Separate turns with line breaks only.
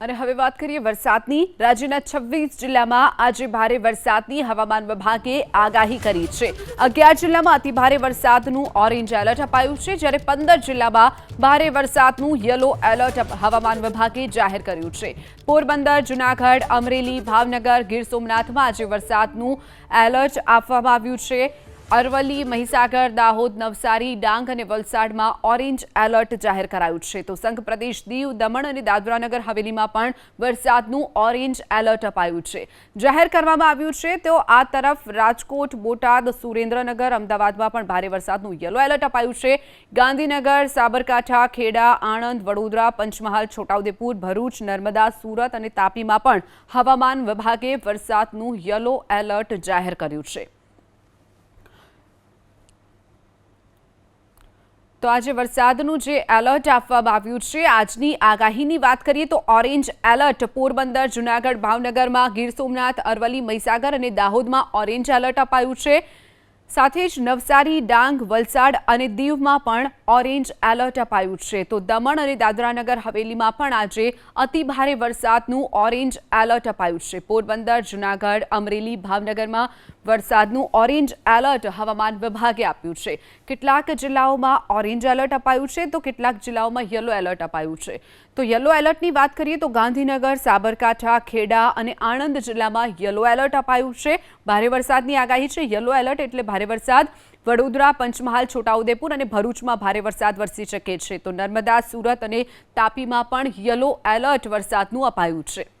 અને હવે વાત કરીએ વરસાદની. રાજ્યના છવ્વીસ જિલ્લામાં આજે ભારે વરસાદની હવામાન વિભાગે આગાહી કરી છે. અગિયાર જિલ્લામાં અતિભારે વરસાદનું ઓરેન્જ એલર્ટ અપાયું છે, જ્યારે પંદર જિલ્લામાં ભારે વરસાદનું યલો એલર્ટ હવામાન વિભાગે જાહેર કર્યું છે. પોરબંદર, જુનાગઢ, અમરેલી, ભાવનગર, ગીર સોમનાથમાં આજે વરસાદનું એલર્ટ આપવામાં આવ્યું છે. અરવલ્લી, મહીસાગર, દાહોદ, નવસારી, ડાંગ અને વલસાડમાં ઓરેન્જ એલર્ટ જાહેર કરાયું છે. તો સંઘ પ્રદેશ દીવ, દમણ અને દાદરાનગર હવેલીમાં પણ વરસાદનું ઓરેન્જ એલર્ટ અપાયું છે. જાહેર કરવામાં આવ્યું છે, તો આ તરફ રાજકોટ, બોટાદ, સુરેન્દ્રનગર, અમદાવાદમાં પણ ભારે વરસાદનું યલો એલર્ટ અપાયું છે. ગાંધીનગર, સાબરકાંઠા, ખેડા, આણંદ, વડોદરા, પંચમહાલ, છોટાઉદેપુર, ભરૂચ, નર્મદા, સુરત અને તાપીમાં પણ હવામાન વિભાગે વરસાદનું યલો એલર્ટ જાહેર કર્યું છે. તો આજે વરસાદનું જે એલર્ટ આપવામાં આવ્યું છે, આજની આગાહીની વાત કરીએ તો ઓરેન્જ એલર્ટ પોરબંદર, જુનાગઢ, ભાવનગરમાં ગીર સોમનાથ, અરવલ્લી, મહીસાગર અને દાહોદમાં ઓરેન્જ એલર્ટ અપાયું છે. સાથે જ નવસારી, ડાંગ, વલસાડ અને દીવમાં પણ ઓરેન્જ એલર્ટ અપાયું છે. તો દમણ અને દાદરાનગર હવેલીમાં પણ આજે અતિભારે વરસાદનું ઓરેન્જ એલર્ટ અપાયું છે. પોરબંદર, જુનાગઢ, અમરેલી, ભાવનગરમાં વરસાદનું ઓરેન્જ એલર્ટ હવામાન વિભાગે આપ્યું છે. કેટલાક જિલ્લાઓમાં ઓરેન્જ એલર્ટ અપાયું છે તો કેટલાક જિલ્લાઓમાં યલો એલર્ટ અપાયું છે. તો યલો એલર્ટની વાત કરીએ તો ગાંધીનગર, સાબરકાંઠા, ખેડા અને આણંદ જિલ્લામાં યલો એલર્ટ અપાયું છે. ભારે વરસાદની આગાહી છે. યલો એલર્ટ એટલે ભારે વરસાદ. વડોદરા, પંચમહાલ, છોટાઉદેપુર અને ભરૂચમાં ભારે વરસાદ વરસી શકે છે. તો નર્મદા, સુરત અને તાપીમાં પણ યલો એલર્ટ વરસાદનું અપાયું છે.